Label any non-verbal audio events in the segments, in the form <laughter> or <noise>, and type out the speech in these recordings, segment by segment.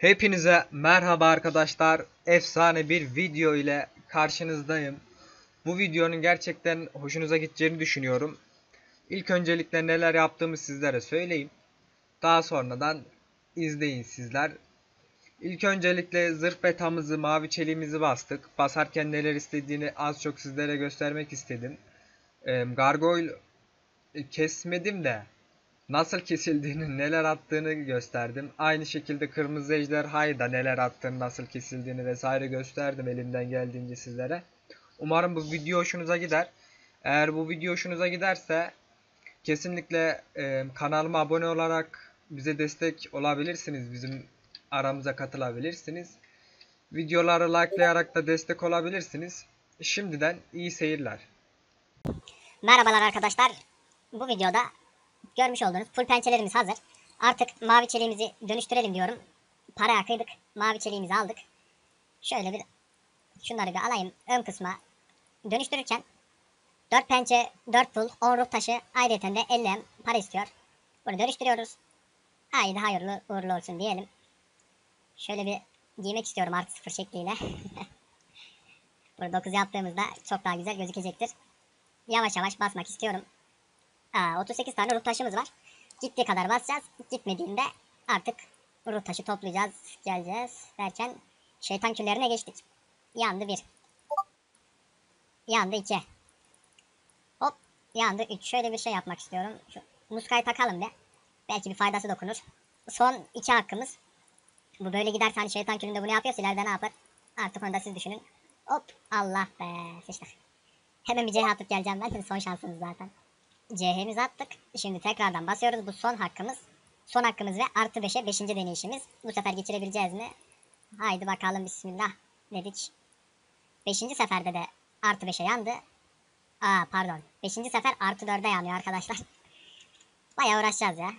Hepinize merhaba arkadaşlar. Efsane bir video ile karşınızdayım. Bu videonun gerçekten hoşunuza gideceğini düşünüyorum. İlk öncelikle neler yaptığımı sizlere söyleyeyim. Daha sonradan izleyin sizler. İlk öncelikle zırh betamızı, mavi çeliğimizi bastık. Basarken neler istediğini az çok sizlere göstermek istedim. Gargoyle e, kesmedim de nasıl kesildiğini, neler attığını gösterdim. Aynı şekilde kırmızı ejderhayı da neler attığını, nasıl kesildiğini vesaire gösterdim elimden geldiğince sizlere. Umarım bu video hoşunuza gider. Eğer bu video hoşunuza giderse kesinlikle e, kanalıma abone olarak bize destek olabilirsiniz. Bizim aramıza katılabilirsiniz. Videoları likelayarak da destek olabilirsiniz. Şimdiden iyi seyirler. Merhabalar arkadaşlar. Bu videoda görmüş olduğunuz full pençelerimiz hazır. Artık mavi çeliğimizi dönüştürelim diyorum. Paraya kıydık. Mavi çeliğimizi aldık. Şöyle bir şunları bir alayım ön kısma. Dönüştürürken 4 pençe, 4 pul, 10 ruh taşı ayrıca de 50 em para istiyor. Bunu dönüştürüyoruz. Haydi hayırlı uğurlu olsun diyelim. Şöyle bir giymek istiyorum artı sıfır şekliyle. <laughs> Burada 9 yaptığımızda çok daha güzel gözükecektir. Yavaş yavaş basmak istiyorum. Aa, 38 tane ruh taşımız var. Gittiği kadar basacağız. Gitmediğinde artık ruh taşı toplayacağız. Geleceğiz derken şeytan küllerine geçtik. Yandı bir. Yandı iki. Hop. Yandı üç. Şöyle bir şey yapmak istiyorum. Şu muskayı takalım be. Belki bir faydası dokunur. Son iki hakkımız. Bu böyle giderse hani şeytan külünde bunu yapıyorsa ileride ne yapar? Artık onu da siz düşünün. Hop. Allah be. Sıçtık. Hemen bir CH atıp geleceğim ben. Son şansımız zaten. CH'mizi attık. Şimdi tekrardan basıyoruz. Bu son hakkımız. Son hakkımız ve artı 5'e 5. deneyişimiz. Bu sefer geçirebileceğiz mi? Haydi bakalım bismillah dedik. 5. seferde de artı 5'e yandı. Aa pardon. 5. sefer artı 4'e yanıyor arkadaşlar. <laughs> Bayağı uğraşacağız ya.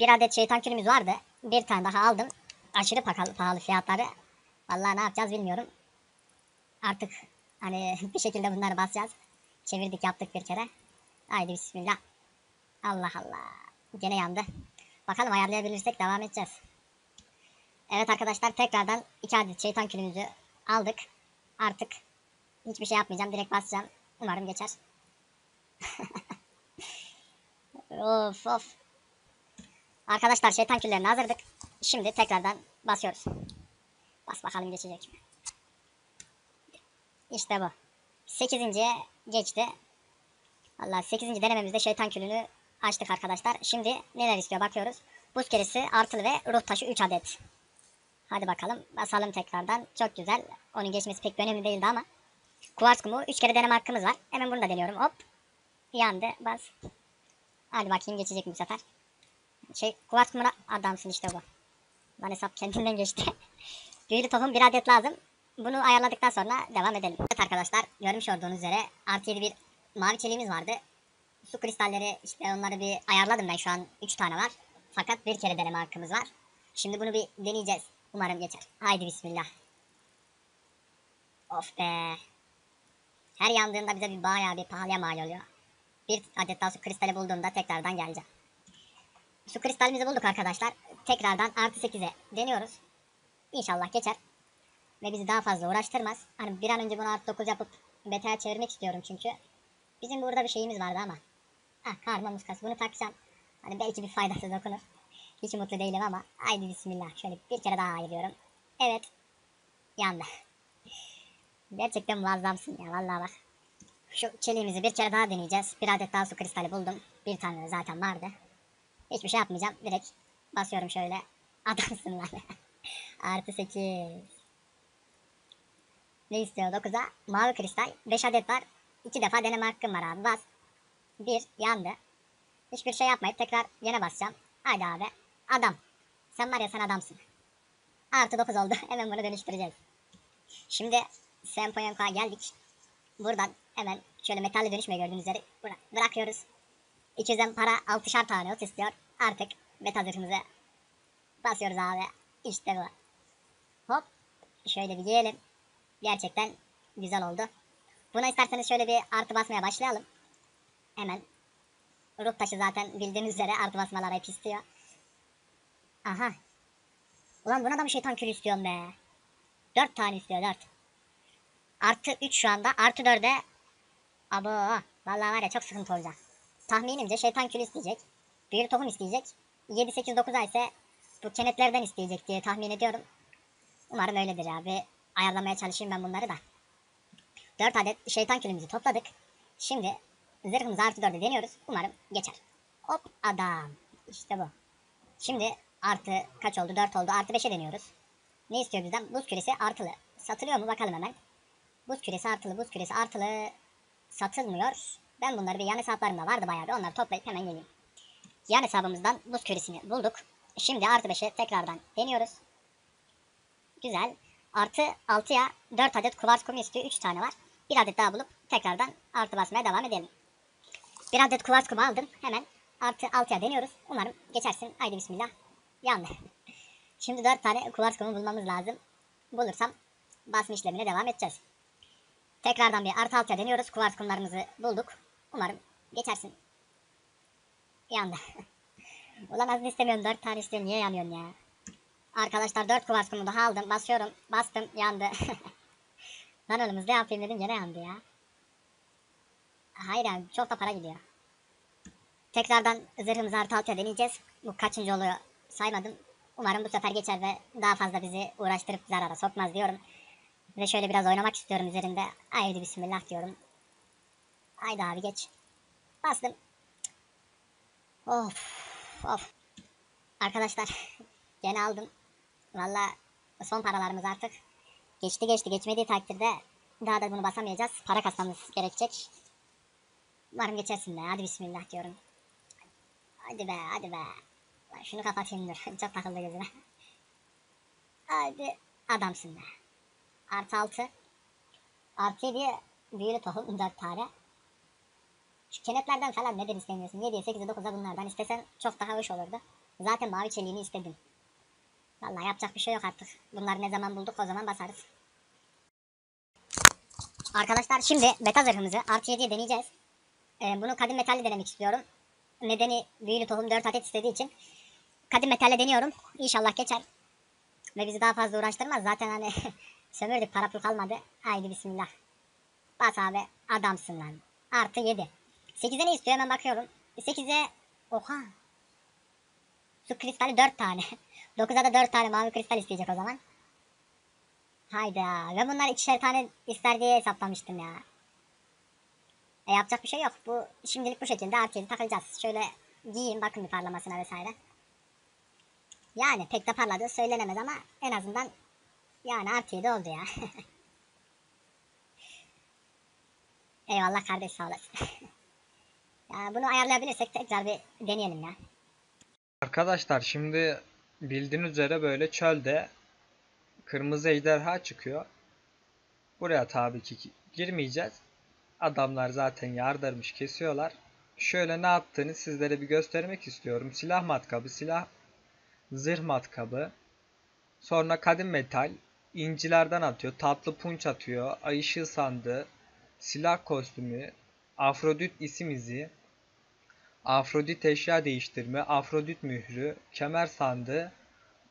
Bir adet şeytan külümüz vardı. Bir tane daha aldım. Aşırı pahalı fiyatları. Vallahi ne yapacağız bilmiyorum. Artık hani <laughs> bir şekilde bunları basacağız. Çevirdik yaptık bir kere. Haydi bismillah. Allah Allah. Gene yandı. Bakalım ayarlayabilirsek devam edeceğiz. Evet arkadaşlar tekrardan iki adet şeytan külümüzü aldık. Artık hiçbir şey yapmayacağım. Direkt basacağım. Umarım geçer. <laughs> of of. Arkadaşlar şeytan küllerini hazırdık. Şimdi tekrardan basıyoruz. Bas bakalım geçecek mi? İşte bu. 8. geçti. Allah 8. denememizde şeytan külünü açtık arkadaşlar. Şimdi neler istiyor bakıyoruz. Buz keresi artılı ve ruh taşı 3 adet. Hadi bakalım basalım tekrardan. Çok güzel. Onun geçmesi pek önemli değildi ama. Kuvars kumu 3 kere deneme hakkımız var. Hemen bunu da deniyorum. Hop. Yandı. Bas. Hadi bakayım geçecek mi bu sefer. Şey kuvars kumuna adamsın işte bu. Lan hesap kendinden geçti. <laughs> Büyülü tohum bir adet lazım. Bunu ayarladıktan sonra devam edelim. Evet arkadaşlar görmüş olduğunuz üzere artı 7 bir mavi çeliğimiz vardı. Su kristalleri işte onları bir ayarladım ben şu an 3 tane var. Fakat bir kere deneme hakkımız var. Şimdi bunu bir deneyeceğiz. Umarım geçer. Haydi bismillah. Of be. Her yandığında bize bir bayağı bir pahalıya mal oluyor. Bir adet daha su kristali bulduğumda tekrardan geleceğim. Su kristalimizi bulduk arkadaşlar. Tekrardan artı 8'e deniyoruz. İnşallah geçer. Ve bizi daha fazla uğraştırmaz. Hani bir an önce bunu artı 9 yapıp beta'ya çevirmek istiyorum çünkü. Bizim burada bir şeyimiz vardı ama. Ah karma muskası bunu takacağım. Hani belki bir faydası dokunur. Hiç mutlu değilim ama. Haydi bismillah. Şöyle bir kere daha ayırıyorum. Evet. Yandı. Gerçekten muazzamsın ya vallahi bak. Şu çeliğimizi bir kere daha deneyeceğiz. Bir adet daha su kristali buldum. Bir tane zaten vardı. Hiçbir şey yapmayacağım. Direkt basıyorum şöyle. <laughs> Adamsın lan. <laughs> Artı 8. Ne istiyor 9'a? Mavi kristal. 5 adet var. 2 defa deneme hakkım var abi. Bas. 1 yandı. Hiçbir şey yapmayıp tekrar yine basacağım. Haydi abi. Adam. Sen var ya sen adamsın. Artı 9 oldu. <laughs> Hemen bunu dönüştüreceğiz. Şimdi Sempoyonk'a geldik. Buradan hemen şöyle metalle dönüşmeyi gördüğünüz üzere bıra bırakıyoruz. 200'den para 6'şar tane ot istiyor. Artık meta zırhımızı basıyoruz abi. İşte bu. Hop. Şöyle bir giyelim. Gerçekten güzel oldu. Buna isterseniz şöyle bir artı basmaya başlayalım. Hemen. Ruh taşı zaten bildiğiniz üzere artı basmalar hep istiyor. Aha. Ulan buna da mı şeytan külü istiyorum be? 4 tane istiyor 4. Artı 3 şu anda. Artı 4'e. Abo. Vallahi var ya çok sıkıntı olacak. Tahminimce şeytan külü isteyecek. Büyülü tohum isteyecek. 7, 8, 9 ay ise bu kenetlerden isteyecek diye tahmin ediyorum. Umarım öyledir abi. Ayarlamaya çalışayım ben bunları da. 4 adet şeytan külümüzü topladık. Şimdi zırhımızı artı 4'e deniyoruz. Umarım geçer. Hop adam. İşte bu. Şimdi artı kaç oldu? 4 oldu. Artı 5'e deniyoruz. Ne istiyor bizden? Buz küresi artılı. Satılıyor mu bakalım hemen. Buz küresi artılı, buz küresi artılı satılmıyor. Ben bunları bir yan hesaplarımda vardı bayağı bir. Onları toplayıp hemen geleyim. Yan hesabımızdan buz küresini bulduk. Şimdi artı 5'e tekrardan deniyoruz. Güzel. Artı 6'ya 4 adet kuvars kumu istiyor. 3 tane var. Bir adet daha bulup tekrardan artı basmaya devam edelim. Bir adet kuvars kumu aldım. Hemen artı 6'ya deniyoruz. Umarım geçersin. Haydi bismillah. Yandı. <laughs> Şimdi 4 tane kuvars kumu bulmamız lazım. Bulursam basma işlemine devam edeceğiz. Tekrardan bir artı 6'ya deniyoruz. Kuvars kumlarımızı bulduk. Umarım geçersin. Yandı. <laughs> Ulan az istemiyorum 4 tane istiyorum. Niye yanıyorsun ya? Arkadaşlar 4 kuvars kumu daha aldım. Basıyorum. Bastım. Yandı. <laughs> Lan oğlum hızlı yapayım dedim gene yandı ya. Hayır abi çok da para gidiyor. Tekrardan zırhımızı artı altıya deneyeceğiz. Bu kaçıncı oluyor saymadım. Umarım bu sefer geçer ve daha fazla bizi uğraştırıp zarara sokmaz diyorum. Ve şöyle biraz oynamak istiyorum üzerinde. Haydi bismillah diyorum. Haydi abi geç. Bastım. Of of. Arkadaşlar <laughs> gene aldım. Valla son paralarımız artık. Geçti geçti geçmediği takdirde daha da bunu basamayacağız. Para kasmamız gerekecek. Umarım geçersin be. Hadi bismillah diyorum. Hadi be hadi be. Şunu kapatayım dur. <laughs> Çok takıldı gözüme. Hadi adamsın be. Artı altı. Artı yediye büyülü tohum 4 tane. Şu kenetlerden falan neden istemiyorsun? 7'ye 8'e 9'a bunlardan istesen çok daha hoş olurdu. Zaten mavi çeliğini istedim. Vallahi yapacak bir şey yok artık. Bunları ne zaman bulduk o zaman basarız. Arkadaşlar şimdi beta zırhımızı artı 7'ye deneyeceğiz. Ee, bunu kadim metalle denemek istiyorum. Nedeni büyülü tohum 4 adet istediği için. Kadim metalle deniyorum. İnşallah geçer. Ve bizi daha fazla uğraştırmaz. Zaten hani <laughs> sömürdük para pul kalmadı. Haydi bismillah. Bas abi adamsın lan. Artı 7. 8'e ne istiyor hemen bakıyorum. 8'e oha. Su kristali 4 tane. <laughs> 9'a da 4 tane mavi kristal isteyecek o zaman. Hayda. Ve bunlar ikişer tane ister diye hesaplamıştım ya. E yapacak bir şey yok. Bu şimdilik bu şekilde artı 7 takılacağız. Şöyle giyeyim bakın bir parlamasına vesaire. Yani pek de parladığı söylenemez ama en azından yani artı 7 oldu ya. <laughs> Eyvallah kardeş sağ olasın. <laughs> ya bunu ayarlayabilirsek tekrar bir deneyelim ya. Arkadaşlar şimdi bildiğiniz üzere böyle çölde kırmızı ejderha çıkıyor. Buraya tabii ki girmeyeceğiz. Adamlar zaten yardırmış kesiyorlar. Şöyle ne yaptığını sizlere bir göstermek istiyorum. Silah matkabı, silah zırh matkabı. Sonra kadim metal, incilerden atıyor, tatlı punç atıyor, ay ışığı sandığı, silah kostümü, Afrodit isim izi, Afrodit eşya değiştirme, Afrodit mührü, kemer sandığı,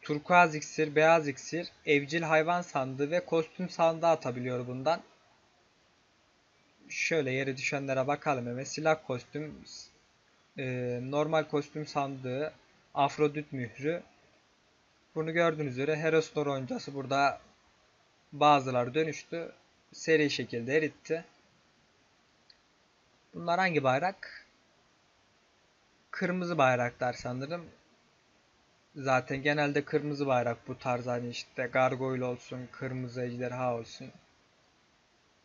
turkuaz iksir, beyaz iksir, evcil hayvan sandığı ve kostüm sandığı atabiliyor bundan. Şöyle yere düşenlere bakalım hemen. Silah kostüm, e, normal kostüm sandığı, Afrodit mührü. Bunu gördüğünüz üzere Herostor oyuncası burada bazıları dönüştü. Seri şekilde eritti. Bunlar hangi bayrak? Kırmızı bayraklar sanırım. Zaten genelde kırmızı bayrak bu tarz hani işte gargoyle olsun, kırmızı ejderha olsun.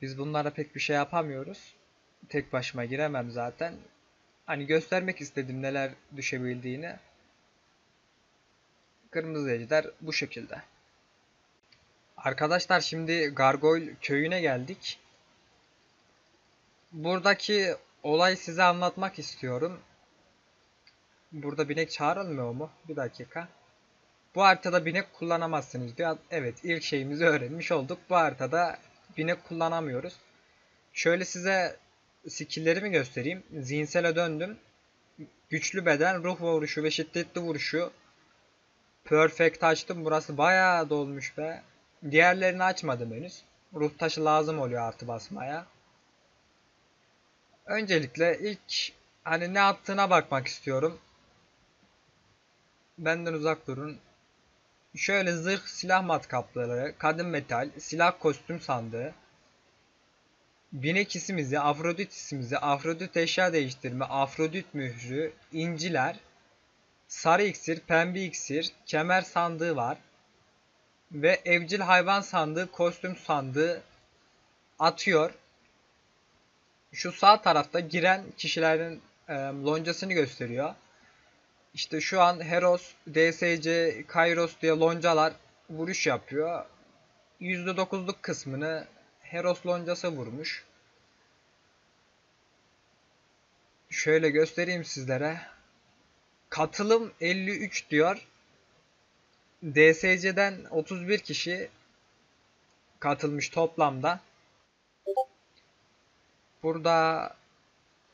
Biz bunlara pek bir şey yapamıyoruz. Tek başıma giremem zaten. Hani göstermek istedim neler düşebildiğini. Kırmızı ejder bu şekilde. Arkadaşlar şimdi Gargoyle köyüne geldik. Buradaki olay size anlatmak istiyorum. Burada binek çağrılmıyor mu? Bir dakika. Bu haritada binek kullanamazsınız diyor. Evet ilk şeyimizi öğrenmiş olduk. Bu haritada binek kullanamıyoruz. Şöyle size skilllerimi göstereyim. Zihinsele döndüm. Güçlü beden, ruh vuruşu ve şiddetli vuruşu Perfect açtım. Burası bayağı dolmuş be. Diğerlerini açmadım henüz. Ruh taşı lazım oluyor artı basmaya. Öncelikle ilk hani ne attığına bakmak istiyorum. Benden uzak durun. Şöyle zırh silah matkapları, kadın metal, silah kostüm sandığı, binek isimizi, Afrodit isimizi, Afrodit eşya değiştirme, Afrodit mührü, inciler, sarı iksir, pembe iksir, kemer sandığı var. Ve evcil hayvan sandığı, kostüm sandığı atıyor. Şu sağ tarafta giren kişilerin e, loncasını gösteriyor. İşte şu an Heros, DSC, Kairos diye loncalar vuruş yapıyor. %9'luk kısmını Heros loncası vurmuş. Şöyle göstereyim sizlere. Katılım 53 diyor. DSC'den 31 kişi katılmış toplamda. Burada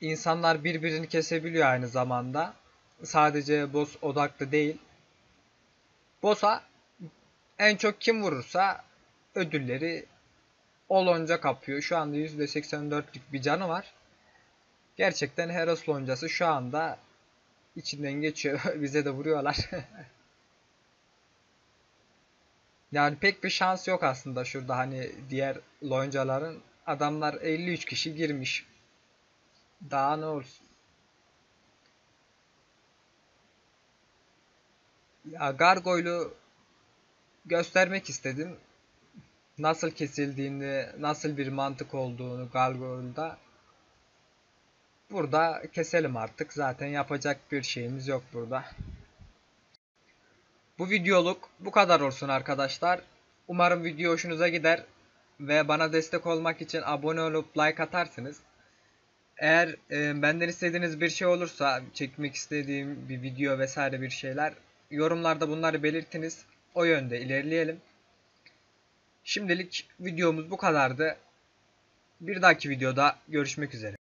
insanlar birbirini kesebiliyor aynı zamanda. Sadece boss odaklı değil. Boss'a en çok kim vurursa ödülleri o lonca kapıyor. Şu anda %84'lük bir canı var. Gerçekten Heros loncası şu anda içinden geçiyor. <laughs> Bize de vuruyorlar. <laughs> yani pek bir şans yok aslında şurada hani diğer loncaların. Adamlar 53 kişi girmiş. Daha ne olsun. Ya Gargoyle'u göstermek istedim. Nasıl kesildiğini, nasıl bir mantık olduğunu Gargoyle'da. Burada keselim artık. Zaten yapacak bir şeyimiz yok burada. Bu videoluk bu kadar olsun arkadaşlar. Umarım video hoşunuza gider ve bana destek olmak için abone olup like atarsınız. Eğer e, benden istediğiniz bir şey olursa, çekmek istediğim bir video vesaire bir şeyler yorumlarda bunları belirtiniz. O yönde ilerleyelim. Şimdilik videomuz bu kadardı. Bir dahaki videoda görüşmek üzere.